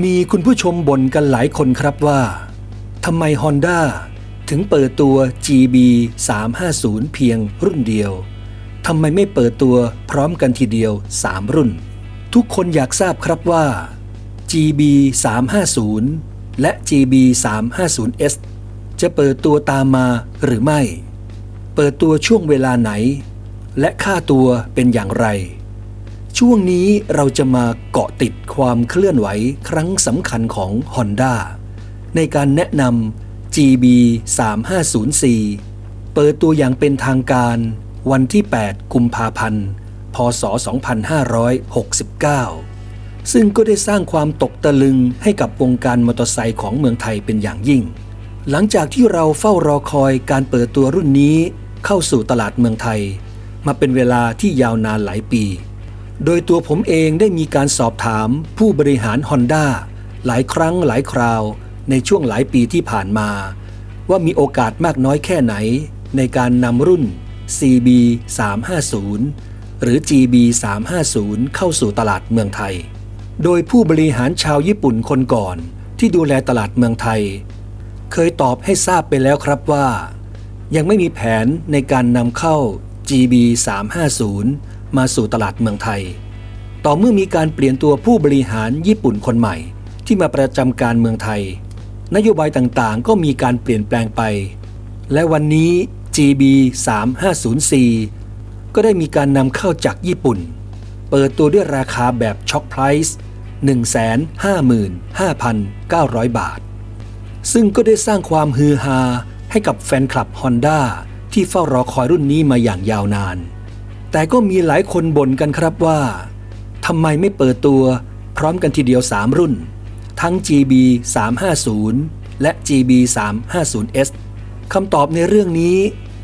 มีคุณผู้ชมบ่นกันหลายคนครับว่าทำไม Honda ถึงเปิดตัว GB 350 เพียงรุ่นเดียวทำไมไม่เปิดตัวพร้อมกันทีเดียว 3 รุ่น ทุกคนอยากทราบครับว่า GB 350และ GB 350S จะเปิดตัวตามมาหรือไม่ เปิดตัวช่วงเวลาไหน และค่าตัวเป็นอย่างไร ช่วงนี้เราจะมาเกาะติดความเคลื่อนไหวครั้งสำคัญของ Honda ในการแนะนำ GB 350C เปิดตัวอย่างเป็นทางการวันที่ 8 กุมภาพันธ์ พศ 2569 ซึ่งก็ได้สร้างความตกตะลึงให้กับวงการมอเตอร์ไซค์ของเมืองไทยเป็นอย่างยิ่ง หลังจากที่เราเฝ้ารอคอยการเปิดตัวรุ่นนี้เข้าสู่ตลาดเมืองไทย มาเป็นเวลาที่ยาวนานหลายปี โดยตัวผมเองได้มีการสอบถามผู้บริหาร Honda หลายครั้งหลายคราวในช่วงหลายปีที่ผ่านมา ว่ามีโอกาสมากน้อยแค่ไหน ในการนำรุ่น CB 350หรือ GB 350เข้าสู่ตลาดเมืองไทย โดยผู้บริหารชาวญี่ปุ่นคนก่อนที่ดูแลตลาดเมืองไทย เคยตอบให้ทราบไปแล้วครับว่า ยังไม่มีแผนในการนำเข้า GB 350 มาสู่ตลาดเมืองไทย ต่อเมื่อมีการเปลี่ยนตัวผู้บริหารญี่ปุ่นคนใหม่ ที่มาประจำการเมืองไทย นโยบายต่างๆ ก็มีการเปลี่ยนแปลงไป และวันนี้ GB 350C ก็ได้มีการนำเข้าจากญี่ปุ่น เปิดตัวด้วยราคาแบบช็อคไพรส์155,900 บาท ซึ่งก็ได้สร้างความฮือฮาให้กับแฟนคลับ Honda ที่เฝ้ารอคอยรุ่นนี้มาอย่างยาวนาน แต่ก็มีหลายคนบ่นกันครับว่าทำไมไม่เปิดตัวพร้อมกันทีเดียว 3 รุ่น ทั้ง GB 350และ GB 350S คำตอบในเรื่องนี้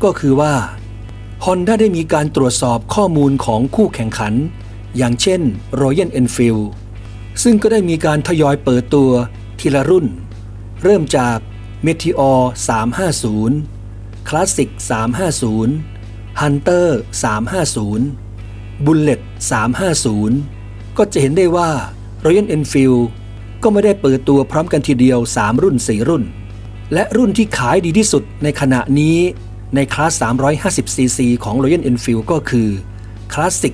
ก็คือว่า Honda ได้มีการตรวจสอบข้อมูลของคู่แข่งขัน อย่างเช่น Royal Enfield ซึ่งก็ได้มีการทยอยเปิดตัวทีละรุ่น เริ่มจาก Meteor 350 Classic 350 Hunter 350 Bullet 350 ก็จะเห็นได้ว่า Royal Enfield ก็ไม่ได้เปิดตัวพร้อมกันทีเดียว 3 รุ่น 4 รุ่น และรุ่นที่ขายดีที่สุดในขณะนี้ในคลาส 350cc ของ Royal Enfield ก็คือ Classic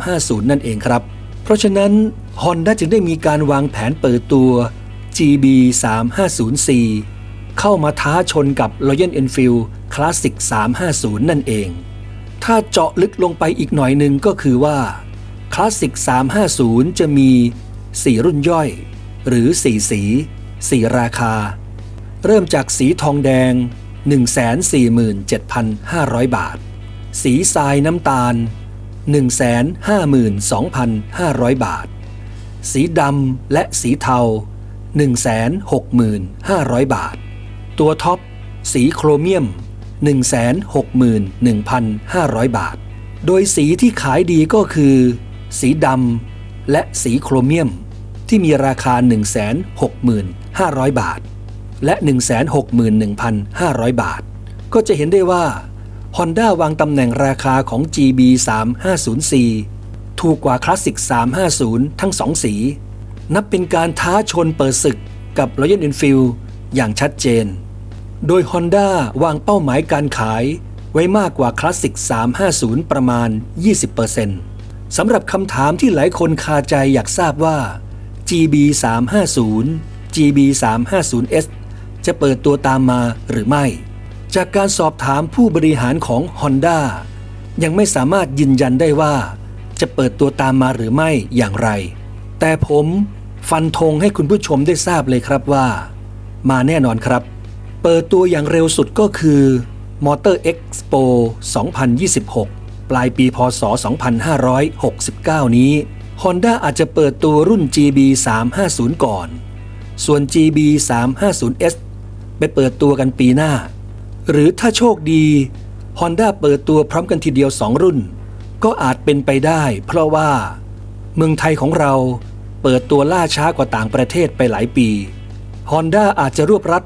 350 นั่นเองครับ เพราะฉะนั้น Honda จึงได้มีการวางแผนเปิดตัว GB 350C เข้ามาท้าชนกับ Royal Enfield Classic 350 นั่นเอง ถ้าเจาะลึกลงไปอีกหน่อยหนึ่งก็คือว่า Classic 350 จะมี 4 รุ่นย่อย หรือ 4 สี 4 ราคา เริ่มจากสีทองแดง 147,500 บาท สีทรายน้ำตาล 152,500 บาท สีดำและสีเทา 161,500 บาท ตัวท็อป สีโครเมียม 161,500 บาท โดยสีที่ขายดีก็คือ สีดำและสีโครเมียม ที่มีราคา 165,000 บาท และ 161,500 บาท ก็จะเห็นได้ว่า Honda วางตำแหน่งราคาของ GB 350C ถูกกว่าคลาสสิก 350 ทั้งสองสี นับเป็นการท้าชนเปิดศึกกับ Royal Enfield อย่างชัดเจน โดย Honda วางเป้าหมายการขายไว้มากกว่าคลาสสิก 350 ประมาณ 20%สำหรับคำถามที่หลายคนคาใจอยากทราบว่า GB 350 GB 350S จะเปิดตัวตามมาหรือไม่ จากการสอบถามผู้บริหารของ Honda ยังไม่สามารถยืนยันได้ว่า จะเปิดตัวตามมาหรือไม่อย่างไร แต่ผมฟันธงให้คุณผู้ชมได้ทราบเลยครับว่า มาแน่นอนครับ เปิดตัวอย่างเร็วสุดก็คือ Motor Expo 2026 ปลายปีพศ 2569 นี้ Honda อาจจะเปิดตัวรุ่น GB 350ก่อน ส่วน GB 350S ไปเปิดตัวกันปีหน้า หรือถ้าโชคดี Honda เปิดตัวพร้อมกันทีเดียว 2 รุ่น ก็อาจเป็นไปได้ เพราะว่า เมืองไทยของเราเปิดตัวล่าช้ากว่าต่างประเทศไปหลายปี Honda อาจจะรวบรัด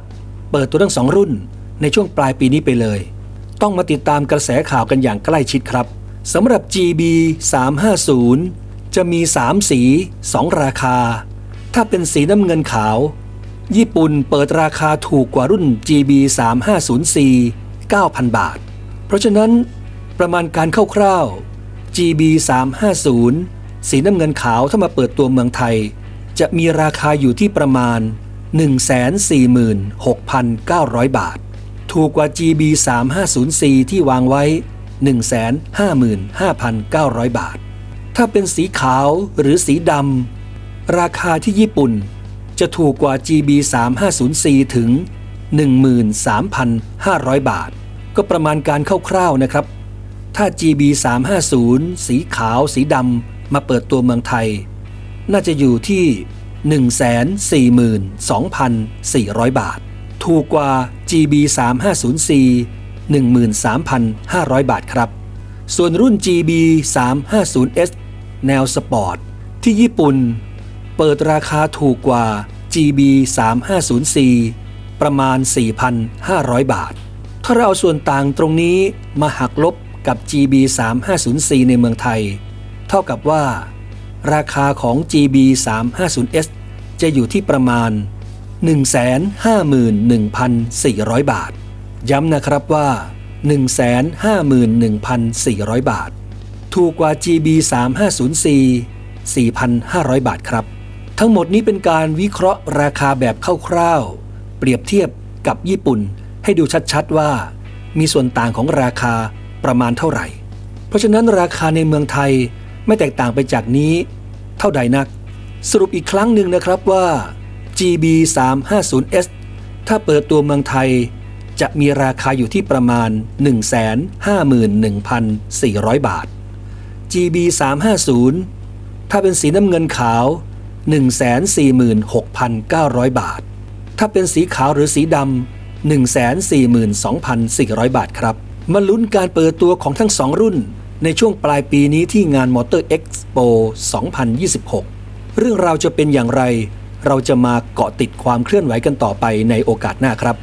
เปิดตัวทั้งสองรุ่น ในช่วงปลายปีนี้ไปเลย ต้องมาติดตามกระแสข่าวกันอย่างใกล้ชิดครับสำหรับ GB 350 จะมี 3 สี 2 ราคา ถ้าเป็นสีน้ำเงินขาว ญี่ปุ่นเปิดราคาถูกกว่ารุ่น GB 350C 9,000 บาท เพราะฉะนั้นประมาณการคร่าวๆ GB 350สีน้ำเงินขาวถ้ามาเปิดตัวเมืองไทย จะมีราคาอยู่ที่ประมาณ 146,900 บาท ถูกกว่า GB 350C ที่วางไว้ 155,900 บาท ถ้าเป็นสีขาวหรือสีดำราคาที่ญี่ปุ่น จะถูกกว่า GB 350C ถึง 13,500 บาท ก็ประมาณการคร่าวๆนะครับ ถ้า GB 350สีขาวสีดำมาเปิดตัวเมืองไทย น่าจะอยู่ที่ 142,400 บาท ถูกกว่า GB 350C 13,500 บาทครับ ส่วนรุ่น GB 350S แนวสปอร์ต ที่ญี่ปุ่น เปิดราคาถูกกว่า GB 350C ประมาณ 4,500 บาท ถ้าเราเอาส่วนต่างตรงนี้มาหักลบกับ GB 350C ในเมืองไทย เท่ากับว่า ราคาของ GB 350S จะอยู่ที่ประมาณ 151,400 บาท ย้ำนะครับว่า 151,400 บาท ถูกกว่า GB 350C 4,500 บาทครับ ทั้งหมดนี้เป็นการวิเคราะห์ราคาแบบคร่าวๆ เปรียบเทียบกับญี่ปุ่นให้ดูชัดๆว่า มีส่วนต่างของราคาประมาณเท่าไหร่ เพราะฉะนั้นราคาในเมืองไทย ไม่แตกต่างไปจากนี้เท่าใดนัก สรุปอีกครั้งหนึ่งนะครับว่า GB 350S ถ้าเปิดตัวเมืองไทย จะมีราคาอยู่ที่ประมาณ 151,400 บาท GB 350ถ้าเป็นสีน้ำเงินขาว 146,900 บาท ถ้าเป็นสีขาวหรือสีดำ142,400 บาทครับ มาลุ้นการเปิดตัวของทั้งสองรุ่น ในช่วงปลายปีนี้ที่งาน Motor Expo 2026 เรื่องราวจะเป็นอย่างไร เราจะมาเกาะติดความเคลื่อนไหวกันต่อไปในโอกาสหน้าครับ